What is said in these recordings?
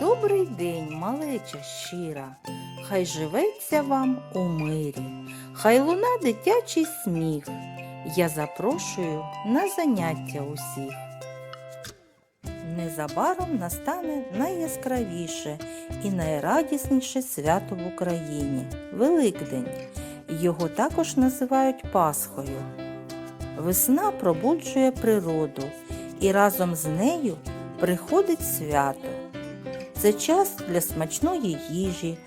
Добрий день, малеча щира, хай живеться вам у мирі, хай луна дитячий сміх. Я запрошую на заняття усіх. Незабаром настане найяскравіше і найрадісніше свято в Україні Великдень. Його також називають Пасхою. Весна пробуджує природу, і разом з нею приходить свято. Це час для смачної їжі,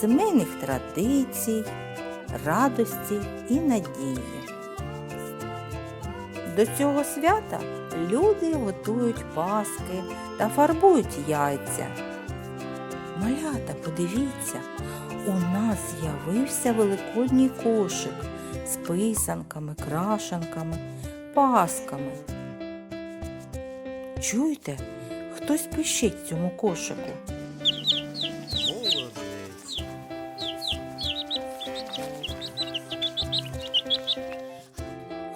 сімейних традицій, радості і надії. До цього свята люди готують паски та фарбують яйця. Малята, подивіться, у нас з'явився великодній кошик з писанками, крашанками, пасками. Чуєте, хтось пищить цьому кошику.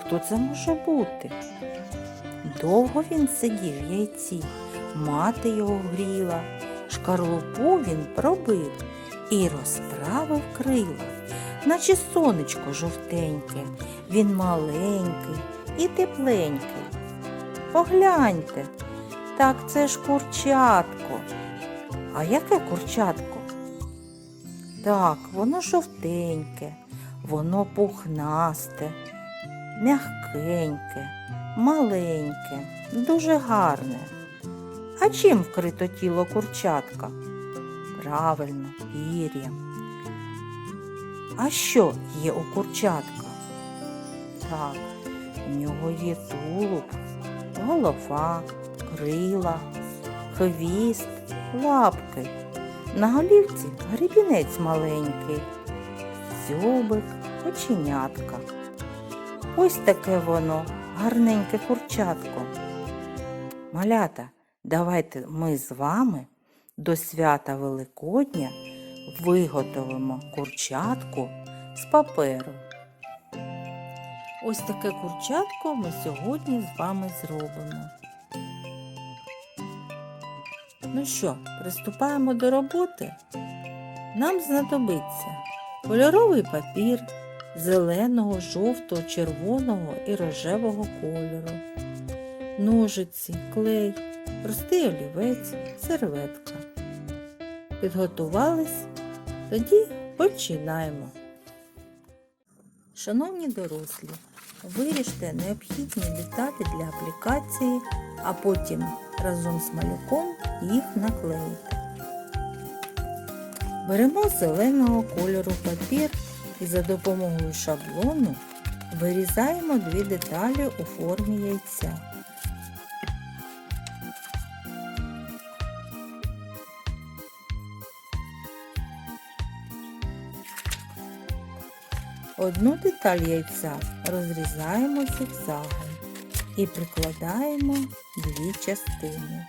Хто це може бути? Довго він сидів в яйці, мати його гріла, шкарлупу він пробив і розправив крила, наче сонечко жовтеньке, він маленький і тепленький. Погляньте, так це ж курчатко. А яке курчатко? Так, воно жовтеньке, воно пухнасте, м'ягкеньке, маленьке, дуже гарне. А чим вкрито тіло курчатка? Правильно, пір'ям. А що є у курчатка? Так, у нього є тулуб, голова, крила, хвіст, лапки. На голівці гребінець маленький, дзьобик, оченятка. Ось таке воно, гарненьке курчатко. Малята, давайте ми з вами до свята Великодня виготовимо курчатку з паперу. Ось таке курчатко ми сьогодні з вами зробимо. Ну що, приступаємо до роботи? Нам знадобиться кольоровий папір зеленого, жовтого, червоного і рожевого кольору, ножиці, клей, простий олівець, серветка. Підготувались? Тоді починаємо. Шановні дорослі, виріжте необхідні деталі для аплікації, а потім разом з малюком їх наклеїте. Беремо зеленого кольору папір і за допомогою шаблону вирізаємо дві деталі у формі яйця. Одну деталь яйця розрізаємо зигзагом і прикладаємо дві частини.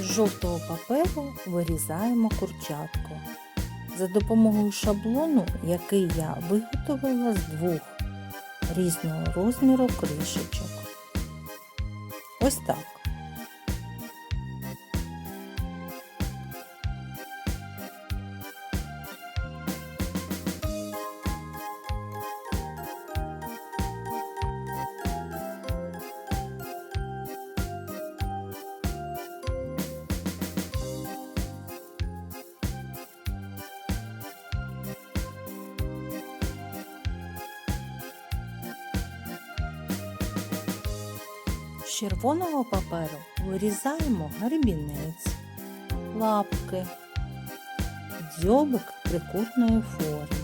З жовтого паперу вирізаємо курчатку. За допомогою шаблону, який я виготовила з двох різного розміру кришечок. Ось так. Червоного паперу вирізаємо гребінець, лапки, дзьобик трикутної форми.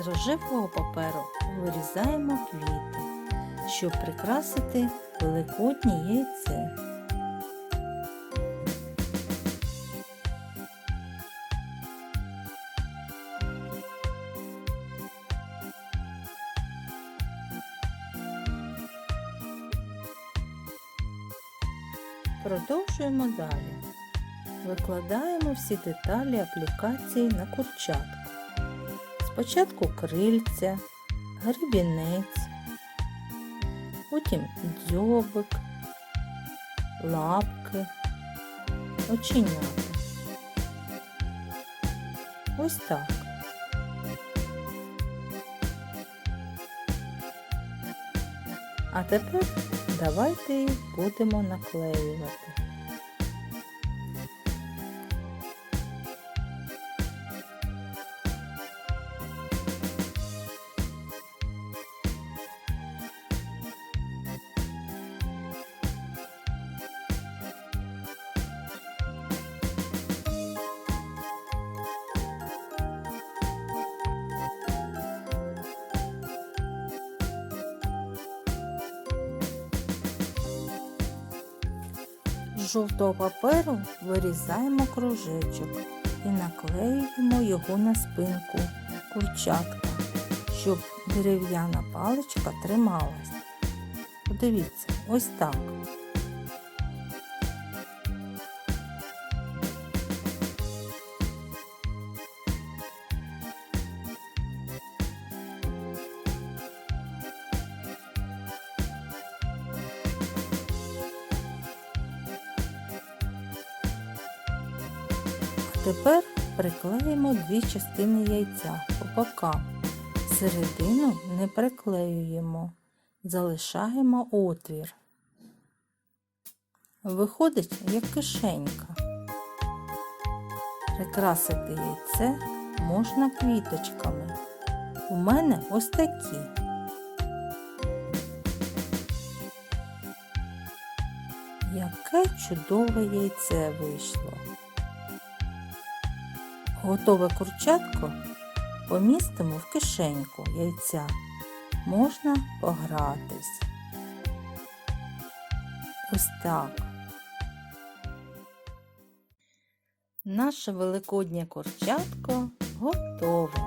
З рожевого паперу вирізаємо квіти, щоб прикрасити великоднє яйце. Продовжуємо далі. Викладаємо всі деталі аплікації на курчатку. Спочатку крильця, гребінець, потім дзьобик, лапки, оченята. Ось так. А тепер давайте їх будемо наклеювати. Жовтого паперу вирізаємо кружечок і наклеюємо його на спинку курчатка, щоб дерев'яна паличка трималась. Подивіться, ось так. Тепер приклеїмо дві частини яйця по бокам. Середину не приклеюємо, залишаємо отвір. Виходить як кишенька. Прикрасити яйце можна квіточками. У мене ось такі. Яке чудове яйце вийшло. Готове курчатко помістимо в кишеньку яйця. Можна погратись. Ось так. Наше великоднє курчатко готове.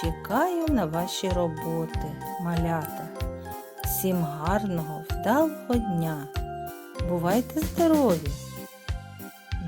Чекаю на ваші роботи, малята. Всім гарного, вдалого дня. Бувайте здорові!